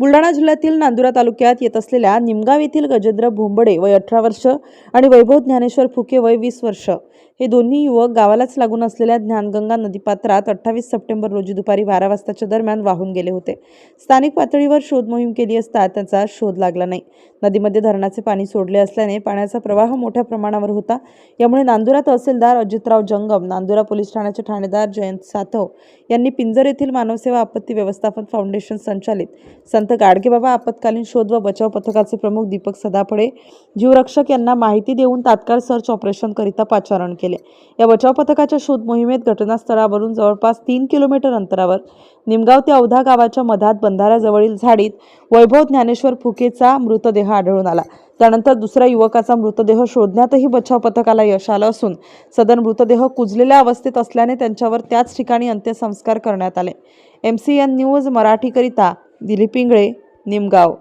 Buldhana जिल्ह्यातील नांदुरा तालुक्यात येत असलेल्या निमगाव येथील गजेंद्र भोंबडे वय अठरा वर्ष आणि वैभव ज्ञानेश्वर फुके वय वीस वर्ष हे दोन्ही युवक गावालाच लागून असलेल्या ज्ञानगंगा नदीपात्रात अठ्ठावीस सप्टेंबर रोजी दुपारी बारा वाजताच्या दरम्यान वाहून गेले होते. स्थानिक पातळीवर शोध मोहीम केली असता त्यांचा शोध लागला नाही. नदीमध्ये धरणाचे पाणी सोडले असल्याने पाण्याचा प्रवाह मोठ्या प्रमाणावर होता. यामुळे नांदुरा तहसीलदार अजितराव जंगम नांदुरा पोलीस ठाण्याचे ठाणेदार जयंत सातव यांनी पिंजर येथील मानवसेवा आपत्ती व्यवस्थापन फाउंडेशन संचालित संत गाडगेबाबा आपत्कालीन शोध व बचाव पथकाचे प्रमुख दीपक सदाफळे जीवरक्षक यांना माहिती देऊन तात्काळ सर्च ऑपरेशन करिता पाचारण केले. या बचाव पथकाच्या शोध मोहिमेत घटनास्थळावरून जवळपास तीन किलोमीटर अंतरावर निमगाव ते औधा गावाच्या मधात बंधाऱ्याजवळील झाडीत वैभव ज्ञानेश्वर फुकेचा मृतदेह आढळून आला. त्यानंतर दुसऱ्या युवकाचा मृतदेह शोधण्यातही बचाव पथकाला यश आलं असून सदर मृतदेह कुजलेल्या अवस्थेत असल्याने त्यांच्यावर त्याच ठिकाणी अंत्यसंस्कार करण्यात आले. एम सी एन न्यूज मराठीकरिता दिलीप इंगळे निमगाव